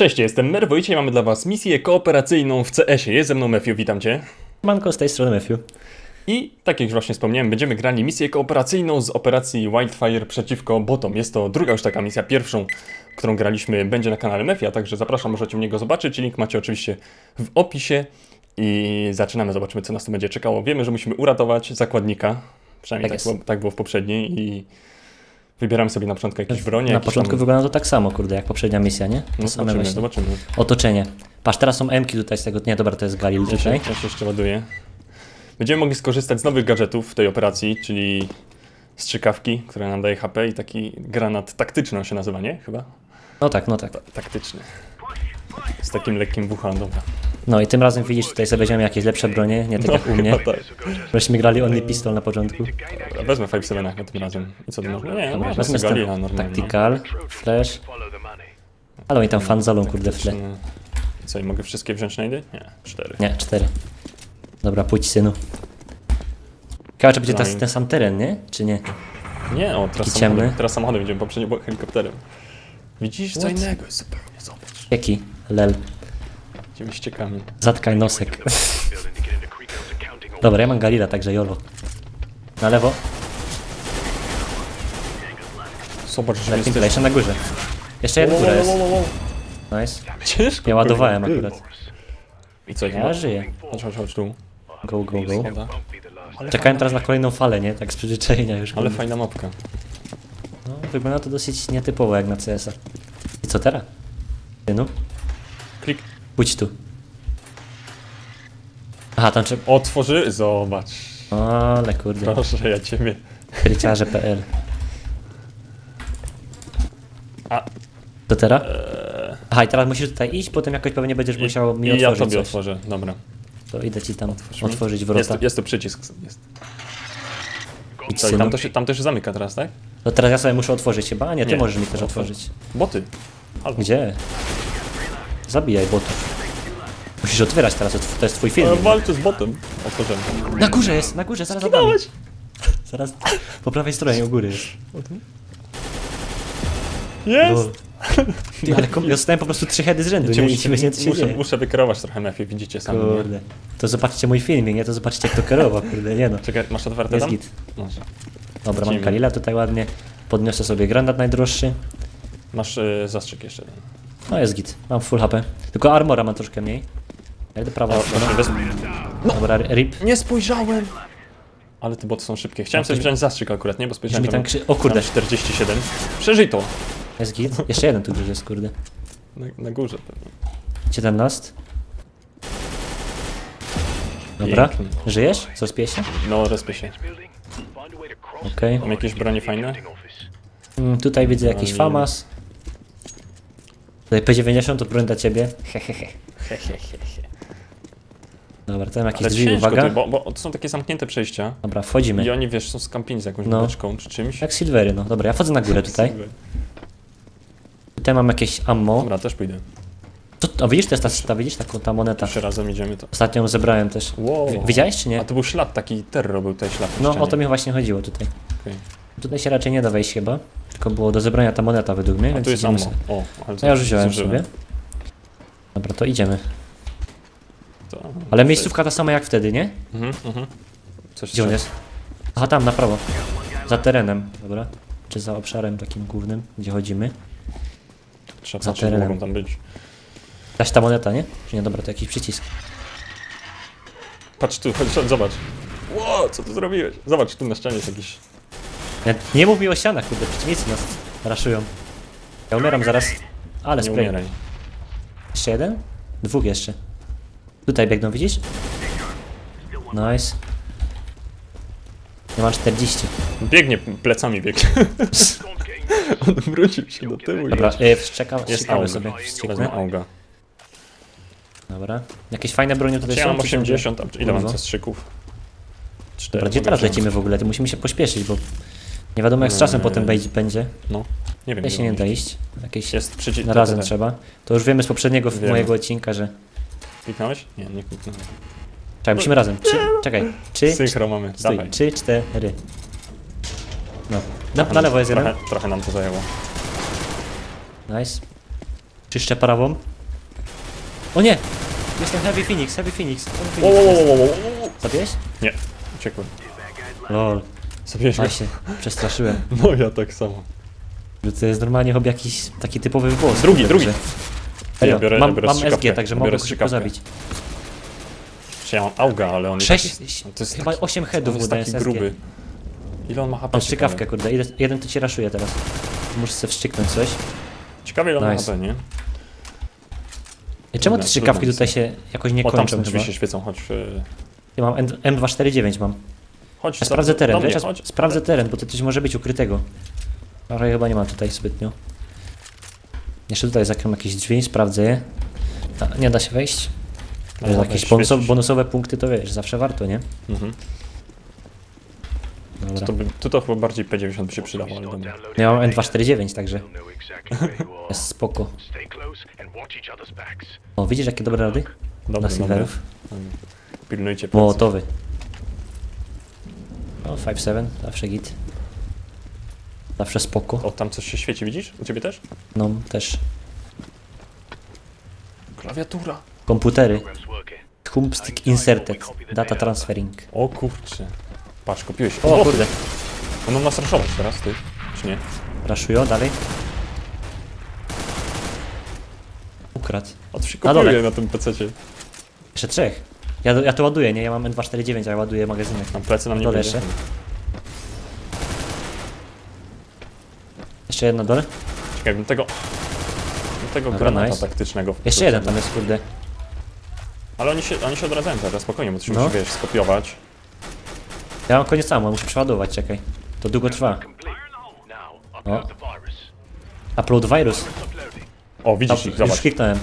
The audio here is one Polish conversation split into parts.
Cześć, jestem Merwo i dzisiaj mamy dla Was misję kooperacyjną w CS-ie. Jest ze mną Matthew, witam Cię. Manko z tej strony Matthew. I tak jak już właśnie wspomniałem, będziemy grali misję kooperacyjną z operacji Wildfire przeciwko botom. Jest to druga już taka misja, pierwszą, którą graliśmy, będzie na kanale Mefia, także zapraszam, możecie u niego zobaczyć. Link macie oczywiście w opisie. I zaczynamy, zobaczymy co nas tu będzie czekało. Wiemy, że musimy uratować zakładnika, przynajmniej Tak tak, było, tak było w poprzedniej i wybieramy sobie na początku jakieś bronie. Na początku tam... wygląda to tak samo, kurde, jak poprzednia misja, nie? To No, same zobaczymy, zobaczymy. Otoczenie. Patrz, teraz są Mki tutaj z tego. Nie, dobra, to jest Galil Ja tutaj. ja się jeszcze ładuję. Będziemy mogli skorzystać z nowych gadżetów w tej operacji, czyli strzykawki, która nam daje HP i taki granat taktyczny on się nazywa, nie? Chyba? No tak, no tak. Taktyczny. Z takim lekkim dobra. No i tym razem widzisz, tutaj sobie weźmiemy jakieś lepsze bronie, nie tak No, jak u mnie. chyba tak. Myśmy grali only pistol na początku. Dobra, wezmę 5-7 na tym razem. I co? No nie, no wezmę z Galila normalnie. Tactical, Flash. Ale oni tam fanzolą, kurde. I Co, i mogę wszystkie wziąć na jedy? Nie, cztery. Nie, cztery. Dobra, pójdź synu. Ciekawe, czy będzie No i- ten sam teren, nie? Czy nie? Nie, o, teraz Taki samochodem, teraz samochodem idziemy, poprzednio było helikopterem. Widzisz, co What? innego jest zupełnie, zobacz. Jaki? Lel. Idziemy ściekami. Zatkaj nosek. Dobra, ja mam Galila, także jolo. Na lewo. Zobacz, że Lepiej jesteś... jeszcze na górze. Jeszcze jeden góra jest. Nice. Ciężko. Ja ładowałem kurde. akurat. I co, Ja żyję. Chodź, chodź, chodź tu. Go, go, go. Czekałem teraz na kolejną falę, nie? Tak z przyzwyczajenia już. Ale fajna mapka. No, wygląda to dosyć nietypowo jak na CS-a. I co teraz? Synu? Klik. Pójdź tu. Aha, tam trzeba... Otworzy. Zobacz. Ale kurde. Proszę, ja ciebie. Kryciarze.pl A. To teraz? Aha, i teraz musisz tutaj iść, potem jakoś pewnie będziesz musiał mi I ja tobie coś. otworzę. Dobra. To idę ci tam Otwórz mi. otworzyć Jest, wrota. tu- jest tu przycisk. Jest. Co, i synu. tam, to się, tam to się zamyka teraz, tak? No teraz ja sobie muszę otworzyć chyba, a nie, ty Nie. możesz mi też otworzyć. Boty. Halo. Gdzie? Zabijaj botów. Musisz otwierać teraz, to jest twój film. Walczę z botem. Otworzyłem. Na górze jest, na górze, zaraz. Dałeś. Zaraz po prawej stronie u góry jest. Jest! Lol. Ty, ale kom- dostałem po prostu trzy heady z rzędu, nie? Będzie nic się muszę, dzieje. muszę wykierować trochę Mefie, widzicie sami. nie? Kurde. To zobaczcie mój filmik, nie? To zobaczcie jak to kierował, kurde, nie no. Czekaj, masz otwarte Jest tam? git. Masz. Dobra, mam. Kalila tutaj ładnie. Podniosę sobie granat najdroższy. Masz y, zastrzyk jeszcze. No jest git, mam full HP. Tylko armora mam troszkę mniej. Ja idę prawa O, strona. właśnie, bez... Dobra, rip. Nie spojrzałem! Ale te boty są szybkie. Chciałem No sobie to- wziąć zastrzyk akurat, nie? Bo spojrzałem tam krzy... O kurde, tam 47. Przeżyj to! jest git. Jeszcze jeden tu gdzieś jest, kurde. Na, na górze pewnie. Gdzie ten last? Dobra, Pięknie. żyjesz? Co spię się? No, respię się. Okej. Mam jakieś bronie fajne? Mm, tutaj widzę jakiś Ale- famas. Tutaj P90 to broń dla ciebie. Hehehe. Dobra, tam jakieś Ale drzwi, ciężko, uwaga. ty, bo, bo to są takie zamknięte przejścia. Dobra, wchodzimy. I oni, wiesz, są skampini z jakąś No. beczką czy czymś. Jak silvery, no. Dobra, ja wchodzę na górę tutaj. Tutaj mam jakieś ammo. Dobra, też pójdę. To, a widzisz, to jest ta, ta, widzisz, taką ta moneta. Jeszcze razem idziemy to. Ostatnio ją zebrałem też. Wow. Wi- Widziałeś czy nie? A to był ślad, taki terror był tutaj ślad na No, ścianie. o to mi właśnie chodziło tutaj. Okej. Tutaj się raczej nie da wejść chyba. Tylko było do zebrania ta moneta według mnie, A więc tu jest idziemy ammo. sobie. O, ale No ja już wziąłem sobie. Dobra, to idziemy. To, Ale miejscówka ta sama jak wtedy, nie? Mhm, mhm. Coś Gdzie on jest? Aha, tam, na prawo. Za terenem, dobra. Czy za obszarem takim głównym, gdzie chodzimy. Trzeba za patrzeć, terenem. mogą tam być. Daś ta moneta, nie? Czy nie? Dobra, to jakiś przycisk. Patrz tu, chodź, chodź, zobacz. Ło, co ty zrobiłeś? Zobacz, tu na ścianie jest jakiś... Nie, nie mów mi o ścianach, kurde, przeciwnicy nas raszują. Ja umieram zaraz. Ale Nie spray. umieraj. Jeszcze jeden? Dwóch jeszcze. Tutaj biegną, widzisz? Nice. Ja mam 40. Biegnie, plecami biegnie. Odwrócił się do tyłu i... Dobra, y, wstrzekam, Jest wstrzykamy auga. sobie. Wezmę Wstrzyknę. auga. Dobra. Jakieś fajne bronie tutaj Czy ja są? mam czy są- 80, a ile mam Kurwa. zastrzyków? Cztery. Dobra, gdzie teraz lecimy w ogóle? To musimy się pośpieszyć, bo nie wiadomo jak z czasem Eee, potem będzie- będzie. No, nie wiem. Ja gdzie się nie mam da iść. iść. Jakieś Jest przycisk. na razem trzeba. To już wiemy z poprzedniego Wiemy. mojego odcinka, że... Kliknąłeś? Nie, nie kliknąłem. Czekaj, musimy razem. Trzy, czekaj. Trzy, Synchro mamy, stój. dawaj. Trzy, cztery. No. Na, na lewo jest jeden. Trochę, trochę nam to zajęło. Nice. Czyszczę prawą. O nie! Jestem Heavy Phoenix, Heavy Phoenix. Heavy Phoenix. Zabiłeś? Nie, uciekłem. Lol, Zabiłeś go? się przestraszyłem. No ja tak samo. To jest normalnie chyba jakiś taki typowy boss. Drugi, drugi. Serio, biorę- mam, biorę mam strzykawkę. SG, także mogę biorę go szybko strzykawkę. zabić. Czy ja mam auga, ale on Sześć, jest, no to jest chyba taki, 8 on headów jest mu daje taki SG. gruby. Ile on ma HP? Mam strzykawkę, kurde. Jeden, jeden to ci raszuje teraz. Muszę sobie wstrzyknąć coś. Ciekawe ile on ma Nice. HP, nie? Czemu te strzykawki trudno tutaj się jakoś nie O, tam kończą drzwi chyba? się świecą, chodź. e, Ja mam M- M249 mam. Chodź, Ja sprawdzę do teren, mnie, wiesz? Chodź. sprawdzę teren, bo to coś może być ukrytego. Ale chyba nie mam tutaj zbytnio. Jeszcze tutaj zakryłem jakieś drzwi, sprawdzę je. A, nie da się wejść. No, Wiesz, no, jakieś świecisz. bonusowe, punkty to wiesz, zawsze warto, nie? Mhm. Dobra. To by, tu to chyba bardziej P90 by się przydało, ale dobra. Ja mam M249, także jest spoko. O, widzisz jakie dobre rady? Dobra, Dla silverów. Pilnujcie plecy. Mołotowy. O, 5-7, zawsze git. Zawsze spoko. O, tam coś się świeci, widzisz? U ciebie też? No, też. Klawiatura. Komputery. Thumbstick inserted. Data transferring. O kurczę. Patrz, kupiłeś. O kurde. Będą nas raszować teraz, ty? Czy nie? Raszują dalej. Ukradł. O, to się Na dole. kopiuje na tym PC-cie. Jeszcze trzech. Ja, ja to ładuję, nie? Ja mam N249, a ja ładuję magazynek. Tam plecy nam Na nie dole będzie. Jeszcze. Jedna dole. Czekaj, bym tego... bym tego Dobra, granata nice. taktycznego... Jeszcze jeden tam jest, kurde. Ale oni się, oni się odradzają teraz, spokojnie, bo to się No. musi, wiesz, skopiować. Ja mam koniec samo, muszę przeładować, czekaj. To długo trwa. O. Upload virus. O, widzisz ich, już zobacz. kliknąłem.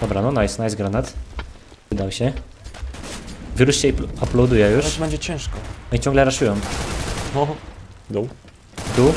Dobra, no nice, nice granat. Wydał się. Wirus się upl- uploaduje już. Teraz będzie ciężko. No i ciągle raszują. No. Dół. W Dół.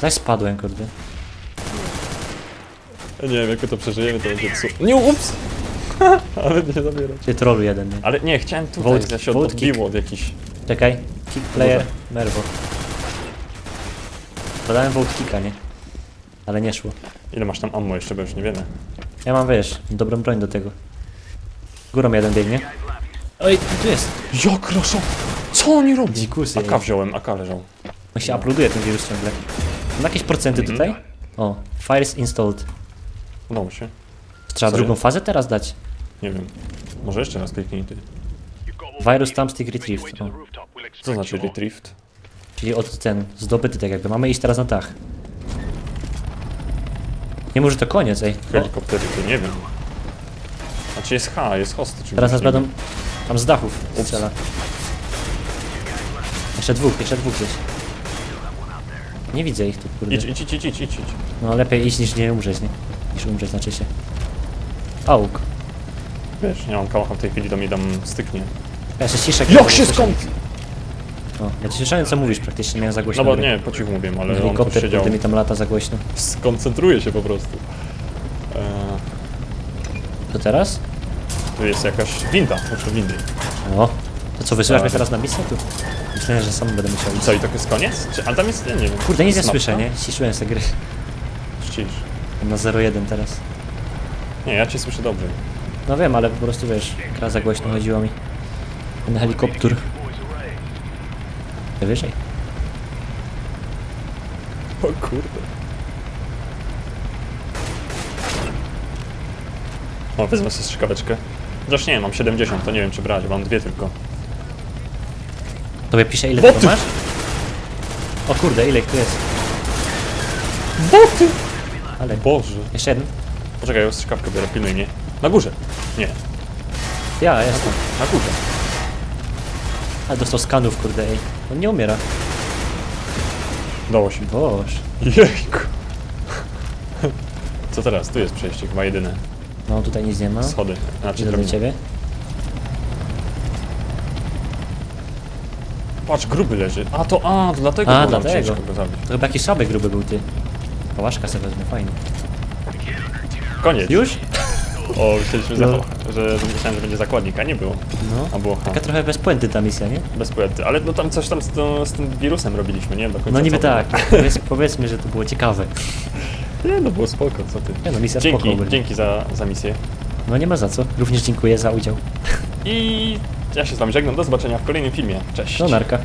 Zaś spadłem, kurde. Ja nie wiem, jak my to przeżyjemy, to będzie psu. Nie, ups! Ale nie zabierać. Ty trollu jeden, nie? Ale nie, chciałem tutaj, Vote- ja się odbiło od jakichś... Czekaj. Kick player, merwo. Dodałem vote kicka, nie? Ale nie szło. Ile masz tam ammo jeszcze, bo już niewiele. Ja mam, wiesz, dobrą broń do tego. Górą jeden biegnie. Oj, tu jest. Jak roszą? Co oni robią? Dzikusy. AK wziąłem, AK leżał. On się uploaduje ten wirus ciągle. Ma jakieś procenty Mhm. tutaj? O, fires installed. Udało się. Trzeba drugą fazę teraz dać. Nie wiem. Może jeszcze raz kliknij ty. Virus thumbstick retrieved. O, Co znaczy retrieved? czyli od ten, zdobyty tak jakby. Mamy iść teraz na dach. Nie może to koniec, ej. O, Helikoptery, to nie wiem. Znaczy jest H, jest host. czy teraz nas nie będą wiem. tam z dachów strzela. Jeszcze dwóch, jeszcze dwóch gdzieś. Nie widzę ich tu, kurde. Idź, idź, idź, idź, idź, idź. No lepiej iść niż nie umrzeć, nie? Niż umrzeć znaczy się. Auk. Wiesz, nie mam kałacha w tej chwili, to mi tam styknie. Ja jeszcze ciszek. Jak się skąd? O, ja ci słyszałem co mówisz praktycznie, miałem za głośno. No bo nie, po cichu mówię, ale on tu Helikopter, siedział. kurde mi tam lata za głośno. Skoncentruje się po prostu. Eee, To teraz? tu jest jakaś winda, muszę windy. O. To co, wysyłasz mnie Tak. teraz na misję tu? Myślałem, że sam będę musiał I iść. co, i to jest koniec? Czy, ale tam jest, nie wiem. Kurde, nic nie jest słyszę, nie? Ciszyłem sobie gry. Ścisz. Na 0,1 teraz. Nie, ja cię słyszę dobrze. No wiem, ale po prostu wiesz, gra za głośno chodziło mi. Ten helikopter. Wyżej. O kurde. O, wezmę sobie strzykaweczkę. Chociaż nie, mam 70, to nie wiem czy brać, mam dwie tylko. Tobie pisze ile Boty! tego masz? O kurde, ile tu jest? Boty! Ale... Boże. Jeszcze jeden? Poczekaj, ja strzykawkę biorę, pilnuj mnie. Na górze. Nie, Ja, jestem. na górze. Ale dostał skanów, kurde, ej. On nie umiera. Udało się. Boż. Jejku. Co teraz? Tu jest przejście, chyba jedyne. No, tutaj nic nie ma. Schody. Znaczy, Idę do ciebie. Patrz, gruby leży. A to, a, to dlatego A, było nam dlatego. ciężko go zabić. To chyba jakiś szabek gruby był, ty. Pałaszka sobie wezmę, fajnie. Koniec. Już? O, myśleliśmy, No. że, że, myślałem, że będzie zakładnik, a nie było. No. A było H. Taka trochę bez puenty ta misja, nie? Bez puenty. Ale no tam coś tam z, to, z tym wirusem robiliśmy, nie wiem do końca No niby co tak. Powiedz, powiedzmy, że to było ciekawe. Nie no, było spoko, co ty. Nie no, misja spoko Dzięki, ogólnie. dzięki za, za misję. No nie ma za co. Również dziękuję za udział. I ja się z wami żegnam, do zobaczenia w kolejnym filmie. Cześć. No narka.